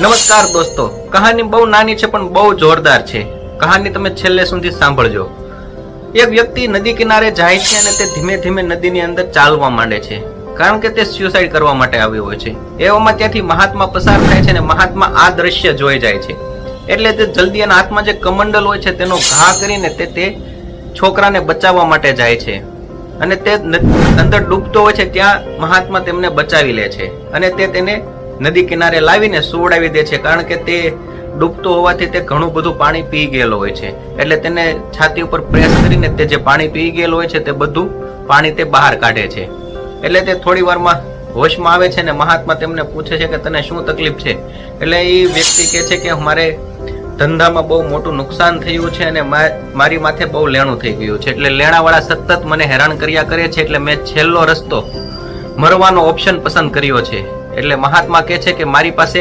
નમસ્કાર દોસ્તો. કહાની બહુ નાની છે પણ બહુ જોરદાર છે. કહાની તમે છેલ્લે સુધી સાંભળજો. એક વ્યક્તિ નદી કિનારે જાય છે અને તે ધીમે ધીમે નદીની અંદર ચાલવા માંડે છે. કારણ કે તે સ્યુસાઇડ કરવા માટે આવ્યો હોય છે. એવામાં ત્યાંથી મહાત્મા પસાર થાય છે અને મહાત્મા આ દ્રશ્ય જોઈ જાય છે. એટલે તે જલ્દી એના હાથમાં જે કમંડલ હોય છે તેનો ઘા કરીને તે તે છોકરાને બચાવવા માટે જાય છે. અને તે અંદર ડૂબતો હોય છે ત્યાં મહાત્મા તેમને બચાવી લે છે. અને તે તેને નદી કિનારે લાવીને સુવડાવી દે છે, કારણ કે તે ડૂબતો હોવાથી તે ઘણું બધું પાણી પી ગયેલો હોય છે. એટલે તેને છાતી ઉપર પ્રેસ કરીને તે જે પાણી પી ગયેલું હોય છે, તે બધું પાણી તે બહાર કાઢે છે. એટલે તે થોડી વારમાં હોશમાં આવે છે ને મહાત્મા તેમને પૂછે છે કે તને શું તકલીફ છે? એટલે એ વ્યક્તિ કહે છે કે મારે ધંધામાં બહુ મોટું નુકસાન થયું છે અને મારી માથે બહુ લેણું થઈ ગયું છે. એટલે લેણાવાળા સતત મને હેરાન કર્યા કરે છે, એટલે મેં છેલ્લો રસ્તો મરવાનો ઓપ્શન પસંદ કર્યો છે. એટલે મહાત્મા કહે છે કે મારી પાસે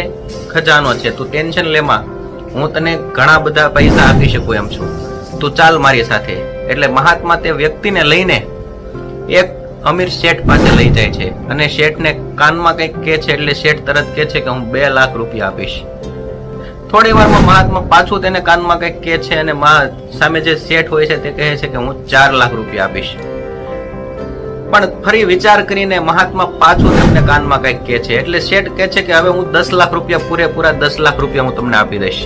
ખજાનો છે. તું ટેન્શન લેમાં હું તને ઘણા બધા પૈસા આપી શકું એમ છું. તું ચાલ મારી સાથે. એટલે મહાત્મા તે વ્યક્તિને લઈને એક અમીર શેઠ પાસે લઈ જાય છે. અને શેઠને કાનમાં કંઈક કહે છે, એટલે શેઠ તરત કહે છે કે હું બે લાખ રૂપિયા આપીશ. થોડી વારમાં મહાત્મા પાછું તેને કાનમાં કંઈક કહે છે અને મા સામે જે શેઠ હોય છે તે કહે છે કે હું ચાર લાખ રૂપિયા આપીશ. પણ ફરી વિચાર કરીને મહાત્મા પાછું તેમને કાનમાં કંઈક કહે છે. એટલે શેઠ કહે છે કે હવે હું દસ લાખ રૂપિયા પૂરેપૂરા દસ લાખ રૂપિયા હું તમને આપી દઈશ.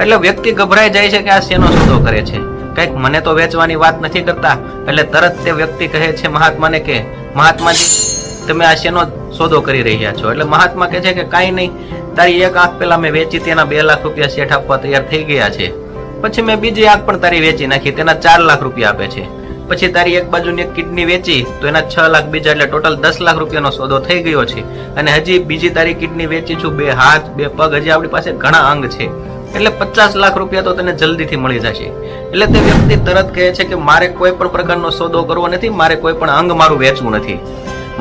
એટલે વ્યક્તિ ગભરાઈ જાય છે કે આ શેનો સોદો કરે છે. કંઈક મને તો વેચવાની વાત નથી કરતા. એટલે તરત તે વ્યક્તિ કહે છે મહાત્માને કે, મહાત્માજી, તમે આ શેનો સોદો કરી રહ્યા છો. એટલે મહાત્મા કહે છે કે, કાંઈ નહીં. તારી એક આંખ પહેલાં મેં વેચી તેના બે લાખ રૂપિયા શેઠ આપવા તૈયાર થઈ ગયા છે. પછી મેં બીજી આંખ પણ તારી વેચી નાખી, તેના ચાર લાખ રૂપિયા આપે છે. પછી તારી એક બાજુની એક કિડની વેચી, તો એના છ લાખ બીજા, એટલે ટોટલ દસ લાખ રૂપિયાનો સોદો થઈ ગયો છે. અને હજી બીજી તારી કિડની વેચી છું, બે હાથ, બે પગ, હજી આપણી પાસે ઘણા અંગ છે. એટલે પચાસ લાખ રૂપિયા તો તને જલ્દીથી મળી જશે. એટલે તે વ્યક્તિ તરત કહે છે કે મારે કોઈ પણ પ્રકારનો સોદો કરવો નથી, મારે કોઈ પણ અંગ મારું વેચવું નથી.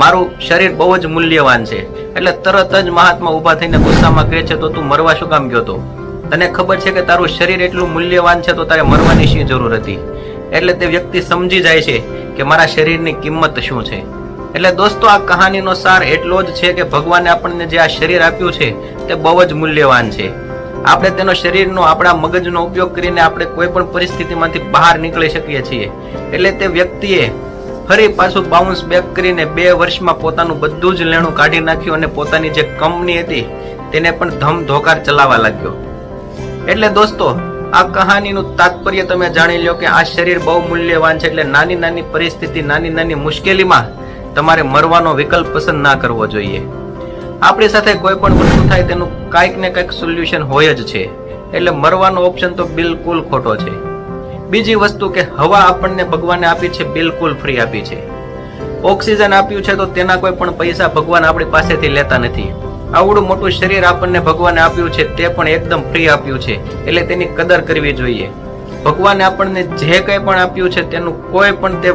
મારું શરીર બહુ જ મૂલ્યવાન છે. એટલે તરત જ મહાત્મા ઊભા થઈને ગુસ્સામાં કહે છે, તો તું મરવા શું કામ ગયો તો? તને ખબર છે કે તારું શરીર એટલું મૂલ્યવાન છે, તો તારે મરવાની શી જરૂર હતી? એટલે તે વ્યક્તિ સમજી જાય છે કે મારા શરીરની કિંમત શું છે. એટલે દોસ્તો, આ કહાનીનો સાર એટલો જ છે કે ભગવાને આપણને જે આ શરીર આપ્યું છે, તે બહુ જ મૂલ્યવાન છે. આપણે તેનો શરીરનો, આપણા મગજનો ઉપયોગ કરીને આપણે કોઈ પણ પરિસ્થિતિમાંથી બહાર નીકળી શકીએ છીએ. એટલે તે વ્યક્તિએ ફરી પાછું બાઉન્સ બેક કરીને બે વર્ષમાં પોતાનું બધું જ લેણું કાઢી નાખ્યું અને પોતાની જે કંપની હતી, તેને પણ ધમ ધોકાર ચલાવવા લાગ્યો. એટલે દોસ્તો આ કહાનીનું તાત્પર્ય તમે જાણી લો કે આ શરીર બહુ મૂલ્યવાન છે એટલે નાની નાની પરિસ્થિતિ, નાની નાની મુશ્કેલીમાં તમારે મરવાનો વિકલ્પ પસંદ ના કરવો જોઈએ. આપણી સાથે કોઈ પણ વસ્તુ થાય તેનું કાંઈક ને કંઈક સોલ્યુશન હોય જ છે. એટલે મરવાનો ઓપ્શન તો બિલકુલ ખોટો છે. બીજી વસ્તુ કે હવા આપણને ભગવાને આપી છે, બિલકુલ ફ્રી આપી છે. ઓક્સિજન આપ્યું છે તો તેના કોઈ પણ પૈસા ભગવાન આપણી પાસેથી લેતા નથી. આવડું મોટું શરીર આપણને ભગવાને આપ્યું છે, તે પણ એકદમ ફ્રી આપ્યું છે. એટલે તેની કદર કરવી જોઈએ. ભગવાને આપણને જે કંઈ પણ આપ્યું છે, તેનું કોઈ પણ તે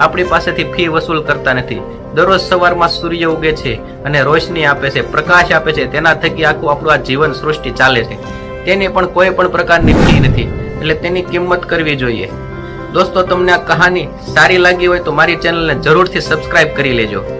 આપણી પાસેથી ફી વસૂલ કરતા નથી. દરરોજ સવારમાં સૂર્ય ઉગે છે અને રોશની આપે છે, પ્રકાશ આપે છે, તેના થકી આખું આપણું આ જીવન સૃષ્ટિ ચાલે છે. તેની પણ કોઈ પણ પ્રકારની ફી નથી. એટલે તેની કિંમત કરવી જોઈએ. દોસ્તો, તમને આ કહાની સારી લાગી હોય તો મારી ચેનલને જરૂરથી સબસ્ક્રાઇબ કરી લેજો.